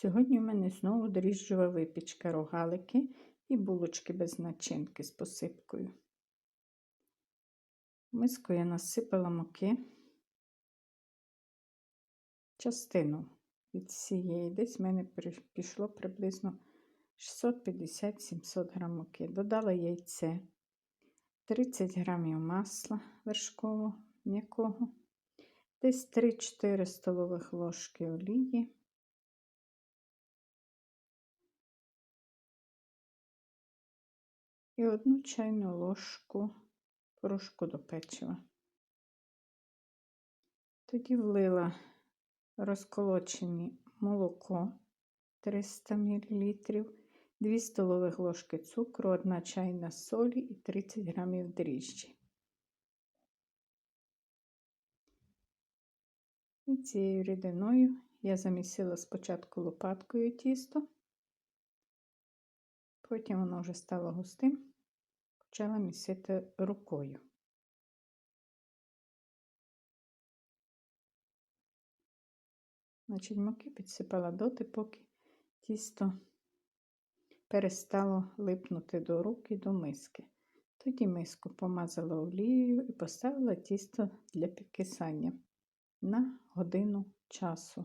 Сьогодні в мене знову дріжджова випічка рогалики і булочки без начинки з посипкою. Миску я насипала муки, частину від цієї, десь в мене пішло приблизно 650-700 грам муки. Додала яйце, 30 грамів масла вершкового м'якого, десь 3-4 столових ложки олії. І одну чайну ложку порошку до печива. Тоді влила розколочені молоко 300 мл, 2 столових ложки цукру, 1 чайна солі і 30 грамів дріжджі. І цією рідиною я замісила спочатку лопаткою тісто, потім воно вже стало густим, почала місити рукою. Значить, муки підсипала доти, поки тісто перестало липнути до рук і до миски. Тоді миску помазала олією і поставила тісто для підкисання на годину часу.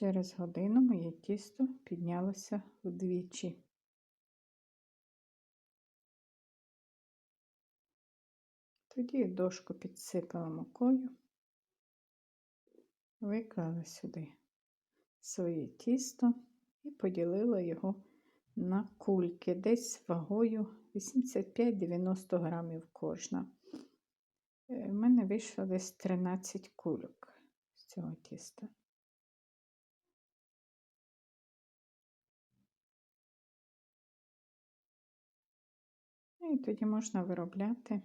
Через годину моє тісто піднялося вдвічі. Тоді дошку підсипала мукою, виклала сюди своє тісто і поділила його на кульки, десь вагою 85-90 грамів кожна. У е, мене вийшло десь 13 кульок з цього тіста. І тоді можна виробляти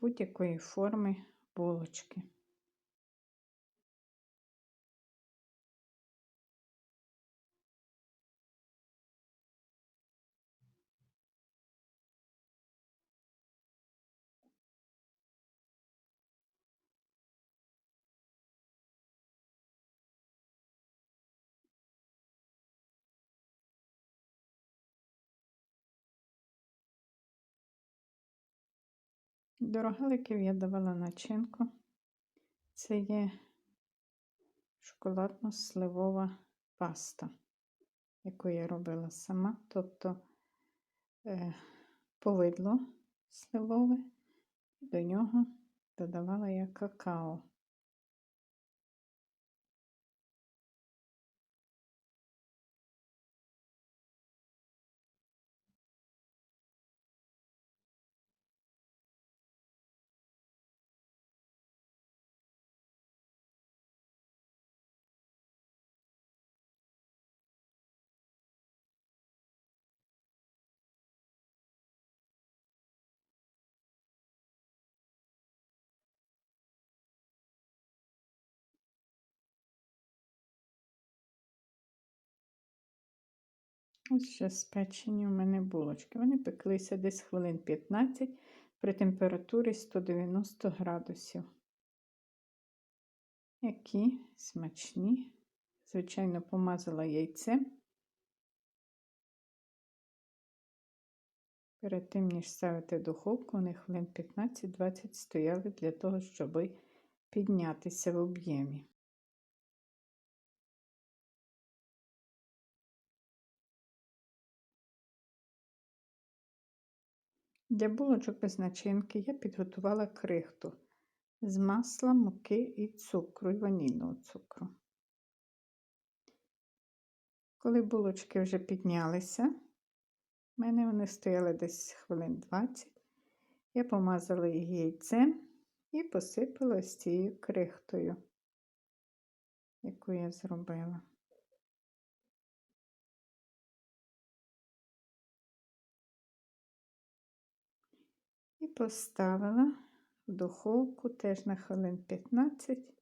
будь-якої форми булочки. До рогаликів я давала начинку. Це є шоколадно-сливова паста, яку я робила сама, тобто е, повидло сливове, до нього додавала я какао. Ось ще спечені у мене булочки. Вони пеклися десь хвилин 15 при температурі 190 градусів. Які смачні. Звичайно, помазала яйцем. Перед тим, ніж ставити духовку, вони хвилин 15-20 стояли для того, щоб піднятися в об'ємі. Для булочок без начинки я підготувала крихту з масла, муки і цукру, і ванільного цукру. Коли булочки вже піднялися, в мене вони стояли десь хвилин 20, я помазала їх яйцем і посипала з цією крихтою, яку я зробила. І поставила в духовку теж на хвилин 15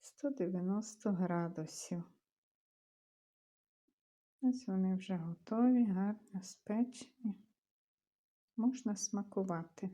190 градусів. Ось вони вже готові, гарно спечені. Можна смакувати.